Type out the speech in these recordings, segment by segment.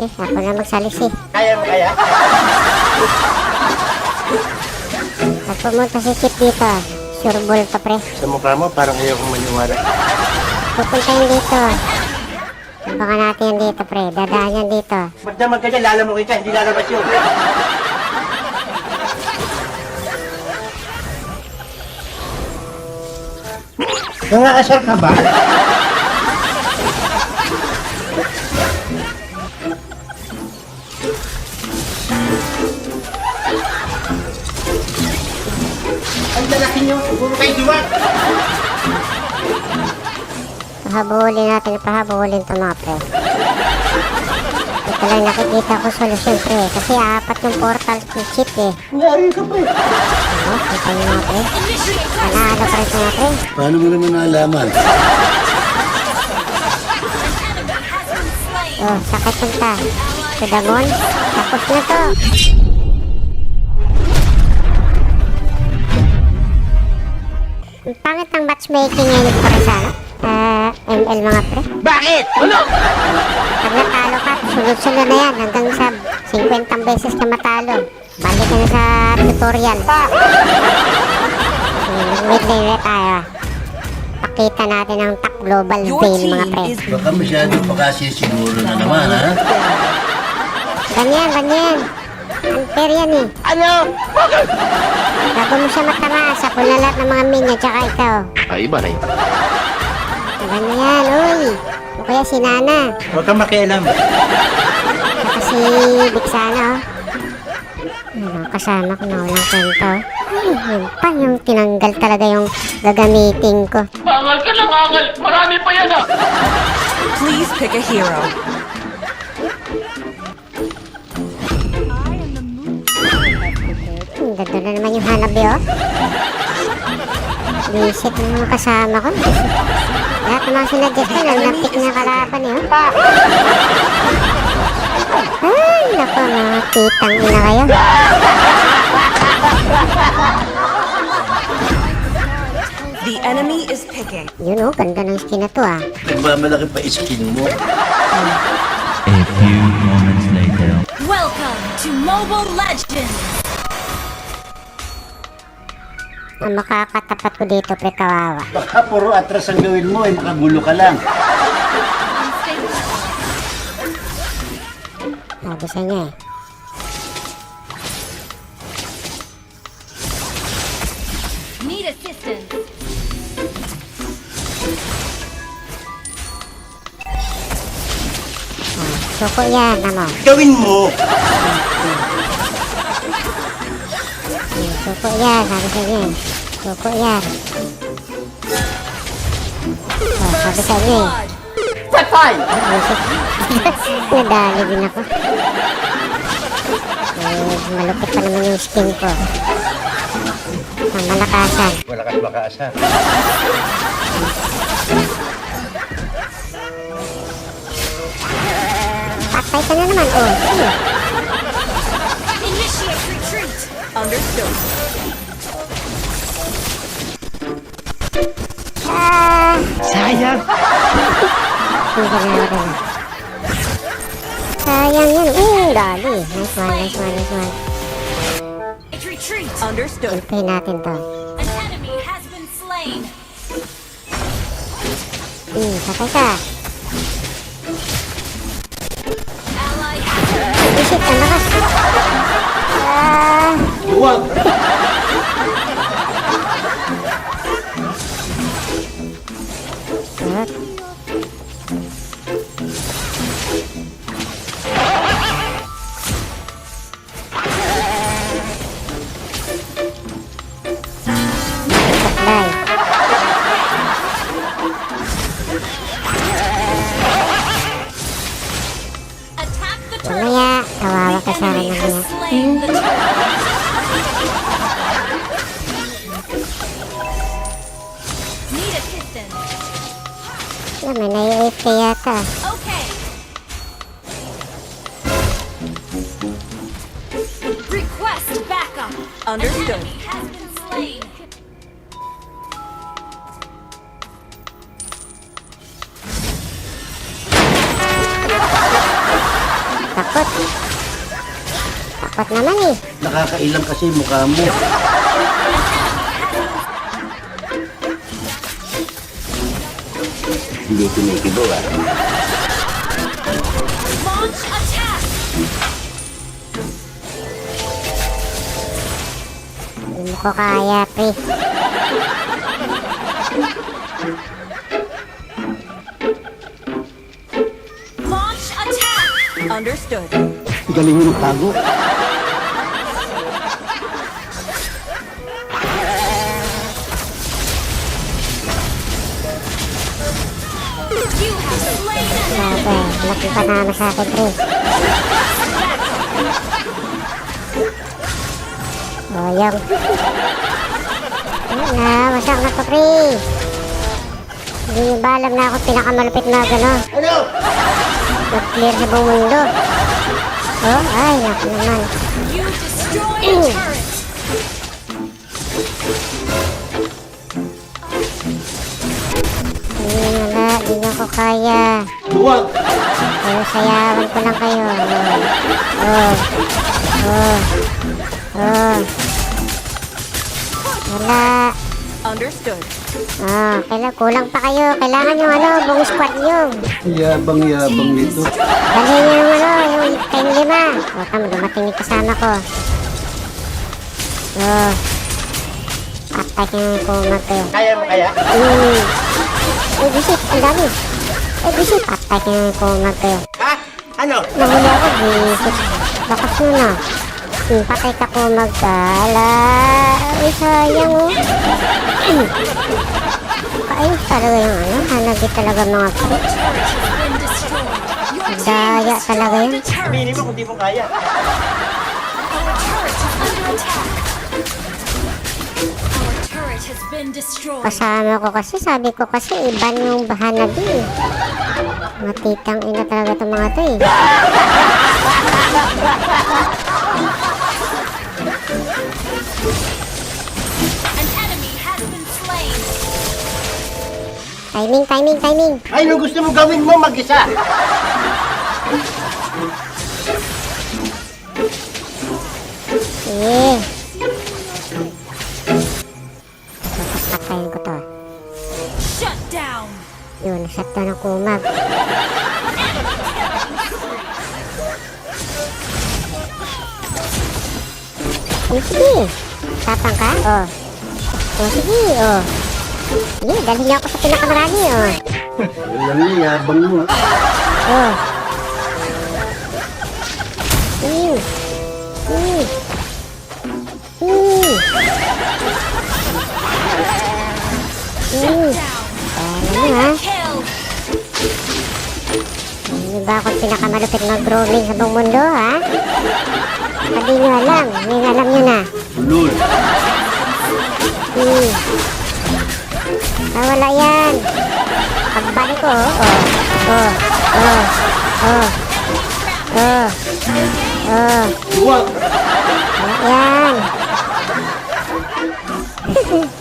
Sige, ako na magsalisi. Kaya mo kaya? Pag pumunta si Chip dito, sure ball to pre. Sa mukha mo, parang ayaw kong maniwala. Pupunta yun dito. Baka natin yan dito pre, dadaan yan dito. Ba't naman ka dyan? Lalamukin ka, hindi lalabas yun. Nangaasar ka ba? Lalaki nyo, puro kayo diwat. Pahabulin natin, pahabulin to mga pre. Ito lang nakikita ko solusyon pre. Kasi apat yung portal ni Chip eh. Ngari ka pa eh. Ano, kita nyo mga pre. Panalo pa rin ito mga pre. Paano mo naman nalaman? Oh, sakit yung ta. To the moon. Tapos na to. Pangit ng matchmaking ngayon para sa ano? Ah, ML mga pre. Bakit? Ano? Pag natalo ka, sunod-sunod na yan hanggang sa 50 beses ka matalo. Balik ka na sa tutorial. Wait na tayo. Pakita natin ang top global veil mga pre. Baka masyado pa kasi siguro na naman, ha? Ganyan, ganyan. Unfair yan eh. Ano? Bago mo siya matamaan, sa na lahat ng mga minion, tsaka ikaw. Ay, iba na yun. Ganyan, uy. O kaya si Nana. Huwag kang makialam. Saka si Bixana, oh. Ano, kasama ko na walang kwento. Ay, yun pa, yung tinanggal talaga yung gagamitin ko. please pick a hero. Ganda na naman yung hanabi, oh. Visit ng mga kasama ko. Lahat ng mga sinadjust ko, nalapit na kalaban, eh, oh. Ay, naku, mga titang ina kayo. The enemy is picking. Yun, oh, ganda ng skin na to, ah. Nagmamalaki pa skin mo. A few moments later. Welcome to Mobile Legends! Ang makakatapat ko dito, pre, kawawa. Baka puro atras ang gawin mo, eh, makagulo ka lang. Sabi sa niya, eh. Need assistance? Suko yan, ano. Gawin mo. Hmm, Suko yan, sabi sa niya, eh. Suko yan. Oh, sabi sa niya, eh. Patay! Nadali din ako. Eh, malupit pa naman yung skin ko. Ang malakasan. Wala ka't makaasar. Patay ka na naman, oh. Initiate retreat! Understood. Sayang! Hindi na ako na. Sayang yan. Eh, dali. Nice one, nice one, nice one. Retreat! Understood. Ulpay natin to. An enemy has been slain! Hmm, patay ka. Ally Visit, ang lakas. Mamaya, kawawa ka sa akin mamaya. Need assistance? Yan, may nai-AFK yata. Okay. Request backup! Understood. Takot. Takot naman eh. Nakakailang kasi mukha mo. Hindi kinikibo ah. Launch attack. Hindi ko kaya, pre. Understood. Galing mo ng tago. You have slain an enemy. Grabe, laki panalo sa akin, pre. Boyong. Ayun na, masak na to, pre. Hindi nyo ba alam na ako pinakamalupit na gano? Ano? Nag-clear sa buong mundo. Oh, ay, naku naman. Hindi na, hindi na ko kaya. Huwag! Pero sayawan ko lang kayo. Oh. Oh. Oh. Wala. Understood. Oh, kailan kulang pa kayo. Kailangan yung ano, buong squad nyo. Yabang-yabang nito. Dalhin nyo yung ano, yung kayong lima. O, tama, dumating yung kasama ko. Oh. Patay yung kumag kayo. Kaya mo kaya? Hmm. Eh, bisit, ang dami. Eh, bisit. Patay yung kumag kayo. Ha? Ano? Nahuli ako, bisit. Bakas mo na. Hmm, ka po magkala. Ay, sayang oh. Hmm. Ayos talaga yung ano, hanagi talaga mga team Daya talaga yun. Aminin mo kung di mo kaya. Kasama ko kasi, sabi ko kasi, iban yung bahanabi eh. Matitang ina talaga itong mga to eh. Timing, timing, timing. Ay, nung gusto mo gawin mo mag-isa. Sige. Patayin ko to. Shut down. Yun, shot to ng kumag. Eh, sige. Tapang ka? Oh. Oh, sige, oh. Sige, dalhin niyo ako sa pinakamarami, oh. Alam niya, yabang mo. Oh. Mm. Mm. Mm. Mm. Ano ha? Hindi ba ako pinakamalupit mag-grooming sa buong mundo, ha? Sabi nyo alam. Ngayon alam nyo na. Lul. Hmm. Ah, wala yan. Pagbalik ko, oh. Oh. Oh. Oh. Oh. Oh. Wala yan.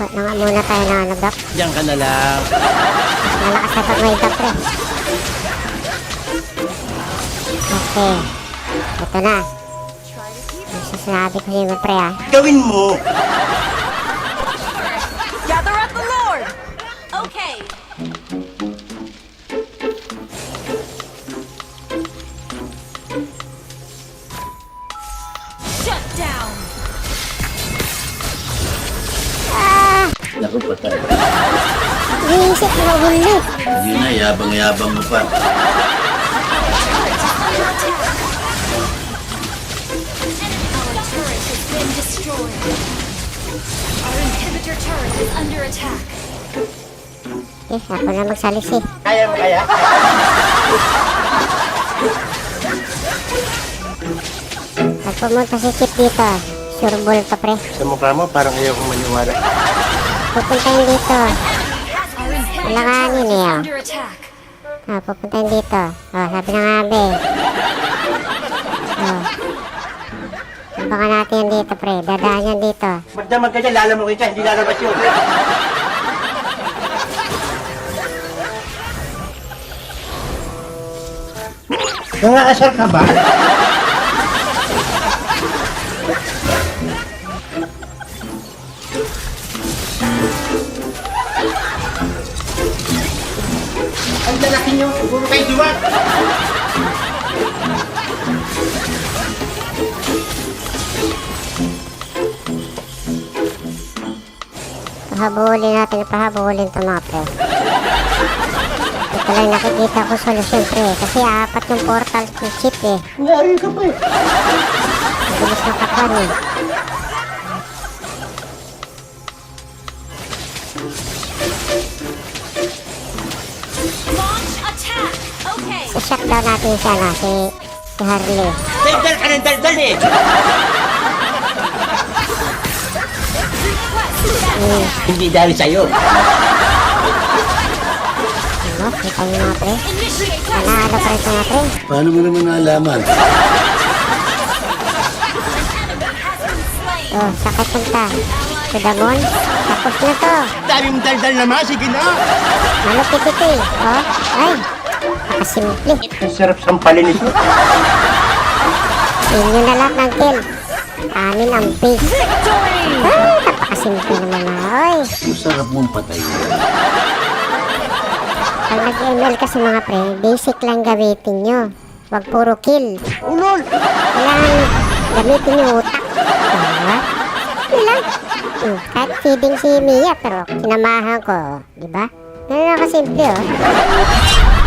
Wala na nga muna tayo na ano, Doc. Diyan ka na lang. Malakas na pag may Doc, pre. Okay. Ito na. Ang sinasabi ko sa'yo, pre, ah. Gawin mo. Is under attack. Eh, ako na magsalisi. Kaya mo kaya? Pag pumunta si Kip dito, sure ball to, pre. Sa mukha mo, parang ayaw kong maniwala. Pupuntahin dito. Our inhibitor Alanganin turret is niya. Ah, pupuntahin dito. Oh, sabi ng abe. Oh. Abangan natin yan dito, pre. Dadaan yan dito. Magdamag ka dyan, lalamukin ka, hindi lalabas yun. Nangaasar ka ba? Lalaki nyo, puro kayo duwat. Pahabulin natin, pahabulin ito mga pre. Ito lang nakikita ko solusyon pre. Kasi apat yung portal ng chip eh. Nangyari ka pa eh. Mabilis na kapan eh. Okay. I-shutdown natin siya na, si, si Harley. Daldal ka ng daldal eh. Hindi dahil sa'yo. Ano? Kita niyo mga pre? Panalo pa rin mga pre. Paano mo naman nalaman? Oh, sakit punta. The moon. Tapos na to. Dami mong daldal naman, sige na. Ito eh. Oh, ay. Nakasimple. Ang sarap sampalin ito. Inyo na lahat ng kill. Amin ang base. Ay, napakasimple naman na. Oy. Masarap mong patay. Pag nag-ML kasi mga pre, basic lang gamitin nyo. Huwag puro kill. Ulol! Kailangan gamitin yung utak. Diba? Yun lang. Hmm, kahit feeding si Mia, pero kinamahan ko. Diba? Ganun lang kasimple, oh.